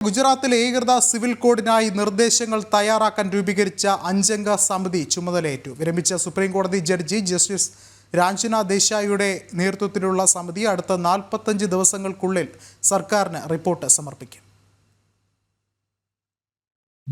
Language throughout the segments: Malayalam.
ഗുജറാത്തിലെ ഏകൃത സിവിൽ കോഡിനായി നിർദ്ദേശങ്ങൾ തയ്യാറാക്കാൻ രൂപീകരിച്ച അഞ്ചംഗ സമിതി ചുമതലയേറ്റു. വിരമിച്ച സുപ്രീം കോടതി ജഡ്ജി ജസ്റ്റിസ് രാഞ്ജന ദേശായിയുടെ നേതൃത്വത്തിലുള്ള സമിതി അടുത്ത നാൽപ്പത്തഞ്ച് ദിവസങ്ങൾക്കുള്ളിൽ സർക്കാരിന് റിപ്പോർട്ട് സമർപ്പിക്കും.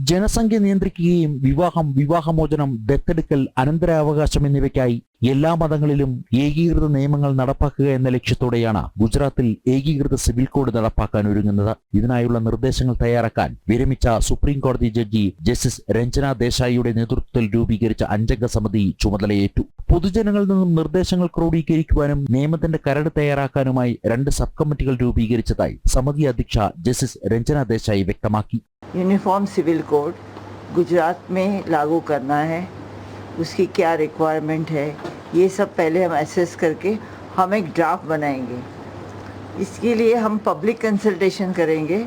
ജനസംഖ്യ നിയന്ത്രിക്കുകയും വിവാഹം വിവാഹമോചനം ദത്തെടുക്കൽ അനന്തരാവകാശം എന്നിവയ്ക്കായി എല്ലാ മതങ്ങളിലും ഏകീകൃത നിയമങ്ങൾ നടപ്പാക്കുക എന്ന ലക്ഷ്യത്തോടെയാണ് ഗുജറാത്തിൽ ഏകീകൃത സിവിൽ കോഡ് നടപ്പാക്കാൻ ഒരുങ്ങുന്നത്. ഇതിനായുള്ള നിർദ്ദേശങ്ങൾ തയ്യാറാക്കാൻ വിരമിച്ച സുപ്രീം കോടതി ജഡ്ജി ജസ്റ്റിസ് രഞ്ജന ദേശായിയുടെ നേതൃത്വത്തിൽ രൂപീകരിച്ച അഞ്ചംഗ സമിതി ചുമതലയേറ്റു. പൊതുജനങ്ങളിൽ നിന്നും നിർദ്ദേശങ്ങൾ ക്രോഡീകരിക്കുവാനും നിയമത്തിന്റെ കരട് തയ്യാറാക്കാനുമായി രണ്ട് സബ് കമ്മിറ്റികൾ രൂപീകരിച്ചതായി സമിതി അധ്യക്ഷ ജസ്റ്റിസ് രഞ്ജന ദേശായി വ്യക്തമാക്കി. यूनिफॉर्म सिविल कोड गुजरात में लागू करना है। उसकी क्या रिक्वायरमेंट है? ये सब पहले हम एसेस करके हम एक ड्राफ्ट बनाएँगे। इसके लिए हम पब्लिक कंसल्टेशन करेंगे।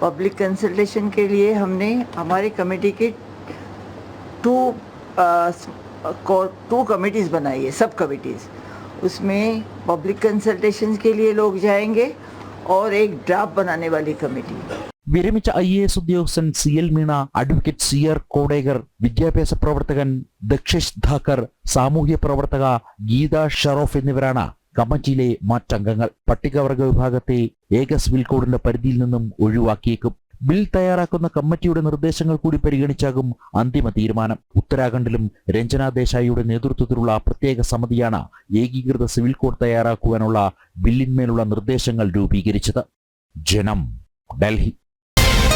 पब्लिक कंसल्टेशन के लिए हमने हमारे कमेटी के टू टू कमिटीज़ बनाई है, सब कमिटीज़ उसमें पब्लिक कंसल्टेशन के लिए लोग जाएँगे और एक ड्राफ्ट बनाने वाली कमेटी വിരമിച്ച ഐ എ എസ് ഉദ്യോഗസ്ഥൻ C L Meena advocate C R Kodekar വിദ്യാഭ്യാസ പ്രവർത്തകൻ ദക്ഷേഷ് ധാക്കർ സാമൂഹ്യ പ്രവർത്തക ഗീത ഷറോഫ് എന്നിവരാണ് കമ്മിറ്റിയിലെ മറ്റംഗങ്ങൾ. പട്ടികവർഗ വിഭാഗത്തെ ഏക സിവിൽ കോഡിന്റെ പരിധിയിൽ നിന്നും ഒഴിവാക്കിയേക്കും. ബിൽ തയ്യാറാക്കുന്ന കമ്മിറ്റിയുടെ നിർദ്ദേശങ്ങൾ കൂടി പരിഗണിച്ചാകും അന്തിമ തീരുമാനം. ഉത്തരാഖണ്ഡിലും രഞ്ജന ദേശായിയുടെ നേതൃത്വത്തിലുള്ള പ്രത്യേക സമിതിയാണ് ഏകീകൃത സിവിൽ കോഡ് തയ്യാറാക്കുവാനുള്ള ബില്ലിന്മേലുള്ള നിർദ്ദേശങ്ങൾ രൂപീകരിച്ചത്. ജനം ഡൽഹി.